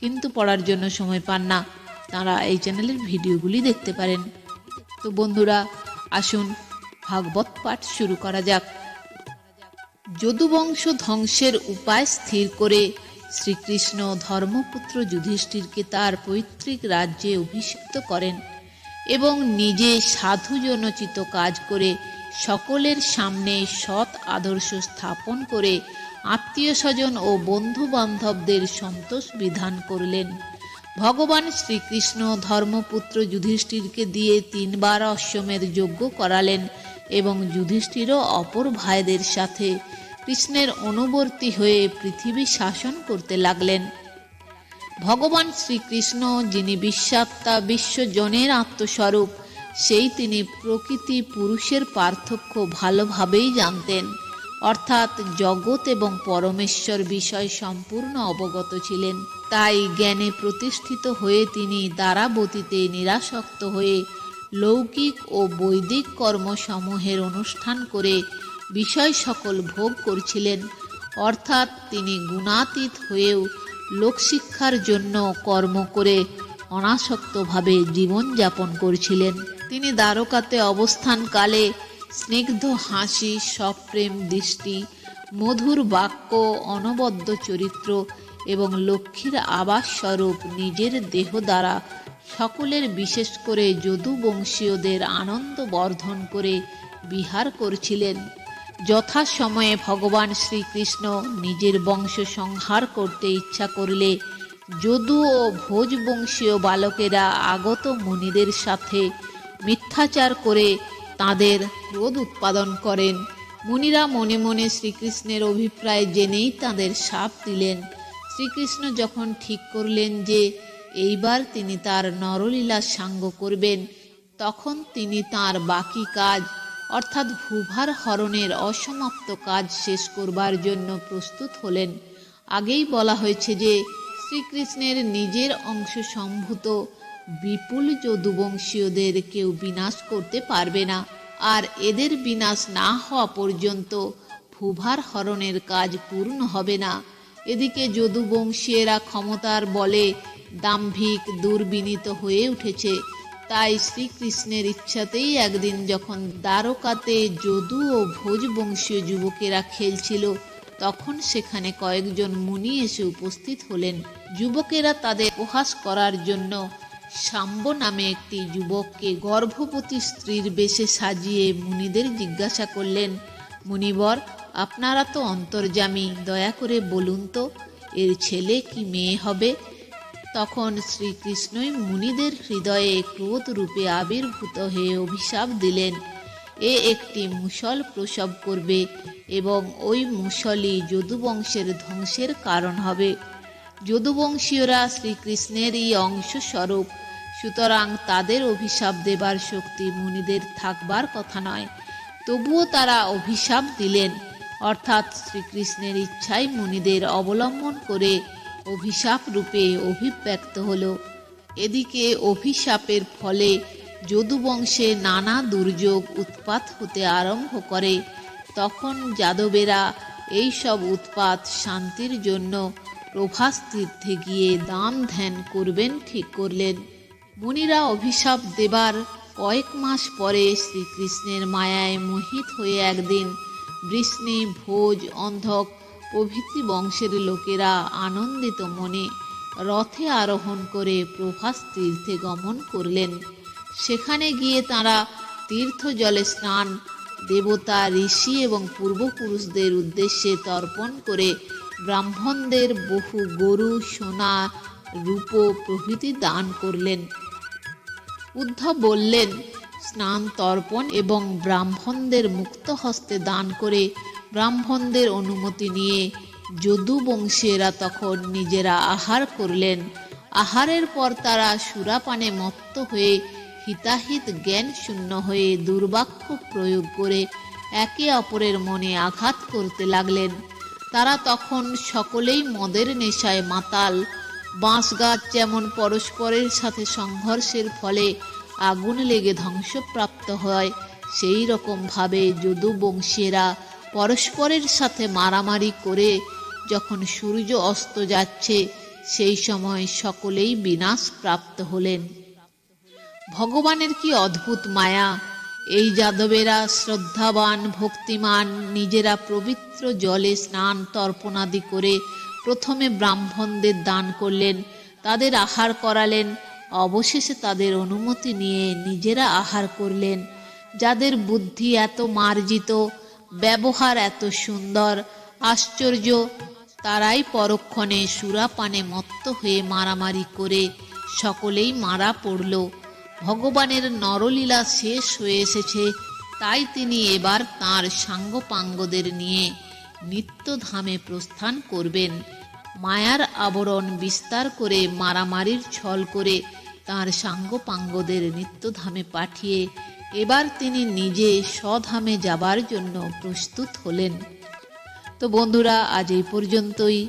কিন্তু পড়ার জন্য সময় পান না। তারা এই চ্যানেলের ভিডিওগুলি দেখতে পারেন। তো বন্ধুরা, আসুন ভাগবত পাঠ শুরু করা যাক। যদুবংশ ধ্বংসের উপায় স্থির করে শ্রীকৃষ্ণ ধর্মপুত্র যুধিষ্ঠিরকে তার পৈতৃক রাজ্যে অভিষিক্ত করেন এবং নিজে সাধুজনচিত কাজ করে সকলের সামনে সৎ আদর্শ স্থাপন করে আত্মীয় স্বজন ও বন্ধু বান্ধবদের সন্তোষ বিধান করলেন। ভগবান শ্রীকৃষ্ণ ধর্মপুত্র যুধিষ্ঠিরকে দিয়ে তিনবার অশ্বমের যজ্ঞ করালেন এবং যুধিষ্ঠিরও অপর ভাইদের সাথে কৃষ্ণের অনুবর্তী হয়ে পৃথিবী শাসন করতে লাগলেন। ভগবান শ্রীকৃষ্ণ, যিনি বিশ্বাত্মা বিশ্বজনের আত্মস্বরূপ, সেই তিনি প্রকৃতি পুরুষের পার্থক্য ভালোভাবেই জানতেন। অর্থাৎ জগৎ এবং পরমেশ্বর বিষয় সম্পূর্ণ অবগত ছিলেন। তাই জ্ঞানে প্রতিষ্ঠিত হয়ে তিনি দ্বারাবতীতে নিরাসক্ত হয়ে লৌকিক ও বৈদিক কর্মসমূহের অনুষ্ঠান করে বিষয় সকল ভোগ করছিলেন। অর্থাৎ তিনি গুণাতীত হয়েও লোকশিক্ষার জন্য কর্ম করে অনাসক্তভাবে জীবনযাপন করছিলেন। তিনি দ্বারকাতে অবস্থানকালে স্নিগ্ধ হাসি, সপ্রেম দৃষ্টি, মধুর বাক্য, অনবদ্য চরিত্র এবং লক্ষ্মীর আবাস স্বরূপ নিজের দেহ দ্বারা সকলের বিশেষ করে যদুবংশীয়দের আনন্দ বর্ধন করে বিহার করছিলেন। যথাসময়ে ভগবান শ্রীকৃষ্ণ নিজের বংশ সংহার করতে ইচ্ছা করলে যদু ও ভোজবংশীয় বালকেরা আগত মুনিদের সাথে মিথ্যাচার করে তাদের ক্রোধ উৎপাদন করেন। মুনিরা মনে মনে শ্রীকৃষ্ণের অভিপ্রায় জেনেই তাদের সাপ দিলেন। শ্রীকৃষ্ণ যখন ঠিক করলেন যে এইবার তিনি তার নরলীলা সাঙ্গ করবেন, তখন তিনি তার বাকি কাজ, অর্থাৎ ভূভার হরণের অসমাপ্ত কাজ শেষ করবার জন্য প্রস্তুত হলেন। আগেই বলা হয়েছে যে শ্রীকৃষ্ণের নিজের অংশ সম্ভূত বিপুল যদুবংশীয়দের কেউ বিনাশ করতে পারবে না। আর এদের বিনাশ না হওয়া পর্যন্ত ভূভার হরণের কাজ পূর্ণ হবে না। এদিকে যদুবংশীয়রা ক্ষমতার বলে দাম্ভিক দুর্বিনীত হয়ে উঠেছে। তাই শ্রীকৃষ্ণের ইচ্ছাতেই একদিন যখন দ্বারকাতে যদু ও ভোজবংশীয় যুবকেরা খেলছিল তখন সেখানে কয়েকজন মুনি এসে উপস্থিত হলেন। যুবকেরা তাদের উপহাস করার জন্য শাম্ব নামে একটি যুবককে গর্ভবতী স্ত্রীর বেশে সাজিয়ে মুনিদের জিজ্ঞাসা করলেন, মুনিবর, আপনারা তো অন্তর্জামী দয়া করে বলুন তো, এর ছেলে কি মেয়ে হবে? তখন শ্রীকৃষ্ণই মুনিদের হৃদয়ে ক্রোধ রূপে আবির্ভূত হয়ে অভিশাপ দিলেন। এ একটি মুসল প্রসব করবে এবং ওই মুসলই যদুবংশের ধ্বংসের কারণ হবে। যদুবংশীয়রা শ্রীকৃষ্ণেরই অংশ স্বরূপ সুতরাং তাদের অভিশাপ দেবার শক্তি মুনিদের থাকবার কথা নয়, তবুও তারা অভিশাপ দিলেন। অর্থাৎ শ্রীকৃষ্ণের ইচ্ছাই মুনিদের অবলম্বন করে অভিশাপ রূপে অভিব্যক্ত হল। এদিকে অভিশাপের ফলে যদুবংশে নানা দুর্যোগ উৎপাত হতে আরম্ভ করে। তখন যাদবেরা এই সব উৎপাত শান্তির জন্য প্রভাস তীর্থে গিয়ে দান ধ্যান করবেন, ঠিক করলেন। মুনিরা অভিশাপ দেবার কয়েক মাস পরে শ্রীকৃষ্ণের মায়ায় মোহিত হয়ে একদিন বৃষ্ণি ভোজ, অন্ধক, প্রভৃতি বংশের লোকেরা আনন্দিত মনে রথে আরোহণ করে প্রভাস তীর্থে গমন করলেন। সেখানে গিয়ে তারা তীর্থ জলে স্নান, দেবতা, ঋষি এবং পূর্বপুরুষদের উদ্দেশ্যে তর্পণ করে ব্রাহ্মণদের বহু গরু, সোনা, রূপ প্রভৃতি দান করলেন। উদ্ধব বললেন, স্নান, তর্পণ এবং ব্রাহ্মণদের মুক্ত হস্তে দান করে ব্রাহ্মণদের অনুমতি নিয়ে যদুবংশীয়রা তখন নিজেরা আহার করলেন। আহারের পর তারা সুরাপানে মত্ত হয়ে হিতাহিত জ্ঞান শূন্য হয়ে দুর্বাক্য প্রয়োগ করে একে অপরের মনে আঘাত করতে লাগলেন। তারা তখন সকলেই মদের নেশায় মাতাল। বাঁশ গাছ যেমন পরস্পরের সাথে সংঘর্ষের ফলে আগুন লেগে ধ্বংসপ্রাপ্ত হয়, সেই রকমভাবে যদুবংশীরা পরস্পরের সাথে মারামারি করে যখন সূর্য অস্ত যাচ্ছে, সেই সময় সকলেই বিনাশ প্রাপ্ত হলেন। ভগবানের কি অদ্ভুত মায়া? এই যাদবেরা শ্রদ্ধাবান, ভক্তিমান, নিজেরা পবিত্র জলে স্নান, তর্পণাদি করে প্রথমে ব্রাহ্মণদের দান করলেন, তাদের আহার করালেন, অবশেষে তাদের অনুমতি নিয়ে নিজেরা আহার করলেন। যাদের বুদ্ধি এত মার্জিত, ব্যবহার এত সুন্দর, আশ্চর্য, তারাই পরক্ষণে সুরাপানে মত্ত হয়ে মারামারি করে সকলেই মারা পড়ল। ভগবানের নরলীলা শেষ হয়ে এসেছে, তাই তিনি এবার তাঁর সাঙ্গপাঙ্গদের নিয়ে নিত্যধামে প্রস্থান করবেন। মায়ার আবরণ বিস্তার করে মারামারির ছল করে তাঁর সাঙ্গপাঙ্গদের নিত্যধামে পাঠিয়ে এবার তিনি নিজে স্বধামে যাবার জন্য প্রস্তুত হলেন। তো বন্ধুরা, আজ এই পর্যন্তই।